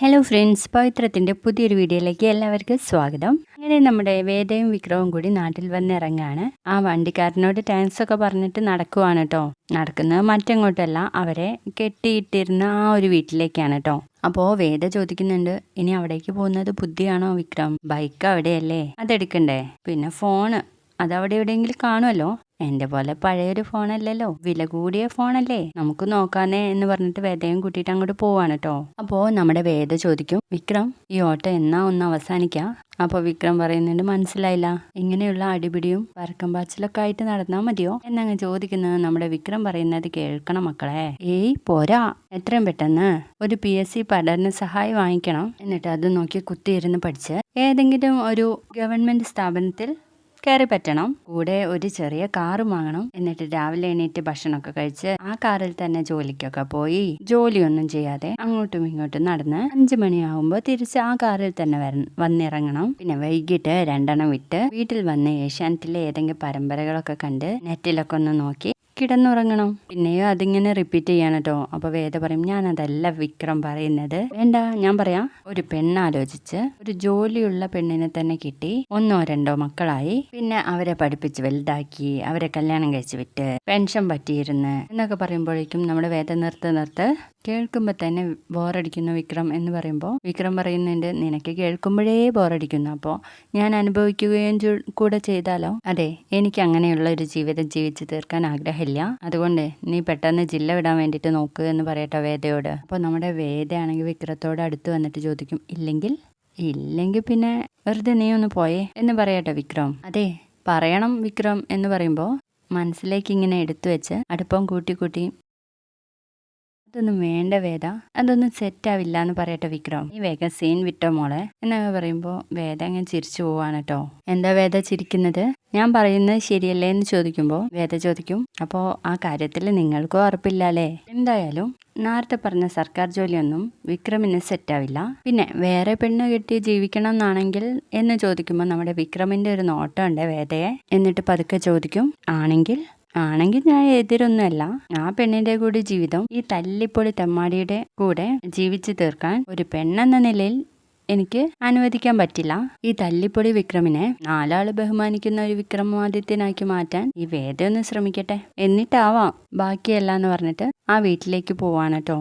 Hello friends പവിത്രത്തിന്റെ പുതിയൊരു വീഡിയോയിലേക്ക് എല്ലാവർക്കും സ്വാഗതം. അങ്ങനെ നമ്മുടെ വേദയും വിക്രവും കൂടി നാട്ടിൽ വന്നിറങ്ങാണ്. ആ വണ്ടിക്കാരനോട് താങ്ക്സ് ഒക്കെ പറഞ്ഞിട്ട് നടക്കുവാണ് കേട്ടോ നടക്കുന്നത് മറ്റെങ്ങോട്ടല്ല അവരെ കെട്ടിയിട്ടിരുന്ന ആ ഒരു വീട്ടിലേക്കാണ് കേട്ടോ അപ്പോൾ വേദ ചോദിക്കുന്നുണ്ട് ഇനി അവിടേക്ക് പോകുന്നത് ബുദ്ധിയാണോ വിക്രം? ബൈക്ക് അവിടെയല്ലേ? അതെടുക്കണ്ടേ? പിന്നെ ഫോണ് അതവിടെ എവിടെയെങ്കിലും കാണുമല്ലോ എന്റെ പോലെ പഴയൊരു ഫോണല്ലല്ലോ. വില കൂടിയ ഫോണല്ലേ. നമുക്ക് നോക്കാനേ എന്ന് പറഞ്ഞിട്ട് വേദയും കൂട്ടിയിട്ട് അങ്ങോട്ട് പോവാണ് കേട്ടോ അപ്പോൾ നമ്മുടെ വേദ ചോദിക്കും വിക്രം ഈ ഓട്ടം എന്നാ ഒന്ന് അവസാനിക്കാം? അപ്പോൾ വിക്രം പറയുന്നുണ്ട് മനസ്സിലായില്ല. ഇങ്ങനെയുള്ള അടിപിടിയും പരക്കം പാച്ചിലൊക്കെ ആയിട്ട് നടന്നാൽ മതിയോ? എന്നങ്ങ് ചോദിക്കുന്നത് നമ്മുടെ വിക്രം പറയുന്നത് കേൾക്കണം മക്കളെ. ഏയ് പോരാ. എത്രയും പെട്ടെന്ന് ഒരു പി എസ് സി പഠന സഹായം വാങ്ങിക്കണം. എന്നിട്ട് അത് നോക്കി കുത്തിയിരുന്ന് പഠിച്ച് ഏതെങ്കിലും ഒരു ഗവൺമെന്റ് സ്ഥാപനത്തിൽ കയറി പറ്റണം. കൂടെ ഒരു ചെറിയ കാറ് വാങ്ങണം. എന്നിട്ട് രാവിലെ എണീറ്റ് ഭക്ഷണമൊക്കെ കഴിച്ച് ആ കാറിൽ തന്നെ ജോലിക്കൊക്കെ പോയി. ജോലിയൊന്നും ചെയ്യാതെ അങ്ങോട്ടും ഇങ്ങോട്ടും നടന്ന് അഞ്ചു മണിയാവുമ്പോൾ തിരിച്ച് ആ കാറിൽ തന്നെ വന്നിറങ്ങണം. പിന്നെ വൈകിട്ട് രണ്ടെണ്ണം വിട്ട് വീട്ടിൽ വന്ന് ഏഷ്യാനെറ്റിലെ ഏതെങ്കിലും പരമ്പരകളൊക്കെ കണ്ട് നെറ്റിലൊക്കെ ഒന്ന് നോക്കി കിടന്നുറങ്ങണം. പിന്നെയോ അതിങ്ങനെ റിപ്പീറ്റ് ചെയ്യാണ് കേട്ടോ അപ്പൊ വേദ പറയും ഞാൻ അതല്ല വിക്രം പറയുന്നത്. വേണ്ട ഞാൻ പറയാം. ഒരു പെണ്ണാലോചിച്ച് ഒരു ജോലിയുള്ള പെണ്ണിനെ തന്നെ കിട്ടി. ഒന്നോ രണ്ടോ മക്കളായി. പിന്നെ അവരെ പഠിപ്പിച്ച് വലുതാക്കി അവരെ കല്യാണം കഴിച്ചു വിട്ട് പെൻഷൻ പറ്റിയിരുന്ന് എന്നൊക്കെ പറയുമ്പോഴേക്കും നമ്മുടെ വേദ നിർത്ത് നിർത്ത് കേൾക്കുമ്പോൾ തന്നെ ബോറടിക്കുന്നു വിക്രം എന്ന് പറയുമ്പോൾ വിക്രം പറയുന്നുണ്ട് നിനക്ക് കേൾക്കുമ്പോഴേ ബോറടിക്കുന്നു. അപ്പോൾ ഞാൻ അനുഭവിക്കുകയും കൂടെ ചെയ്താലോ? അതെ എനിക്ക് അങ്ങനെയുള്ള ഒരു ജീവിതം ജീവിച്ചു തീർക്കാൻ ആഗ്രഹമില്ല. അതുകൊണ്ട് നീ പെട്ടെന്ന് ജില്ല വിടാൻ വേണ്ടിയിട്ട് നോക്ക് എന്ന് പറയട്ടെ വേദയോട്. അപ്പോൾ നമ്മുടെ വേദയാണെങ്കിൽ വിക്രത്തോട് അടുത്ത് വന്നിട്ട് ചോദിക്കും ഇല്ലെങ്കിൽ? ഇല്ലെങ്കിൽ പിന്നെ വെറുതെ നീ ഒന്ന് പോയേ എന്ന് പറയട്ടെ വിക്രം. അതെ പറയണം വിക്രം എന്ന് പറയുമ്പോൾ മനസ്സിലേക്ക് ഇങ്ങനെ എടുത്തു വെച്ച് അടുപ്പം കൂട്ടി കൂട്ടി അതൊന്നും വേണ്ട വേദ അതൊന്നും സെറ്റ് ആവില്ല എന്ന് പറയട്ടെ വിക്രം. ഈ വേഗം സീൻ വിട്ടോ മോളെ. എന്നൊക്കെ പറയുമ്പോൾ വേദ അങ്ങനെ ചിരിച്ചു പോവാണ് കേട്ടോ. എന്താ വേദ ചിരിക്കുന്നത്? ഞാൻ പറയുന്നത് ശരിയല്ലേ എന്ന് ചോദിക്കുമ്പോൾ വേദ ചോദിക്കും അപ്പോൾ ആ കാര്യത്തിൽ നിങ്ങൾക്കും ഉറപ്പില്ലല്ലേ? എന്തായാലും നേരത്തെ പറഞ്ഞ സർക്കാർ ജോലിയൊന്നും വിക്രമിന് സെറ്റാവില്ല. പിന്നെ വേറെ പെണ്ണ് കെട്ടി ജീവിക്കണം എന്നാണെങ്കിൽ എന്ന് ചോദിക്കുമ്പോൾ നമ്മുടെ വിക്രമിന്റെ ഒരു നോട്ടം ഉണ്ട് വേദയെ എന്നിട്ട് പതുക്കെ ചോദിക്കും ആണെങ്കിൽ? ആണെങ്കിൽ ഞാൻ എതിരൊന്നുമല്ല. ആ പെണ്ണിന്റെ കൂടി ജീവിതം ഈ തല്ലിപ്പൊളി തെമ്മാടിയുടെ കൂടെ ജീവിച്ചു തീർക്കാൻ ഒരു പെണ്ണെന്ന നിലയിൽ എനിക്ക് അനുവദിക്കാൻ പറ്റില്ല. ഈ തല്ലിപ്പൊടി വിക്രമിനെ നാലാൾ ബഹുമാനിക്കുന്ന ഒരു വിക്രമാദിത്യനാക്കി മാറ്റാൻ ഈ വേദ ഒന്ന് ശ്രമിക്കട്ടെ. എന്നിട്ടാവാം ബാക്കിയല്ല എന്ന് പറഞ്ഞിട്ട് ആ വീട്ടിലേക്ക് പോവാണ് കേട്ടോ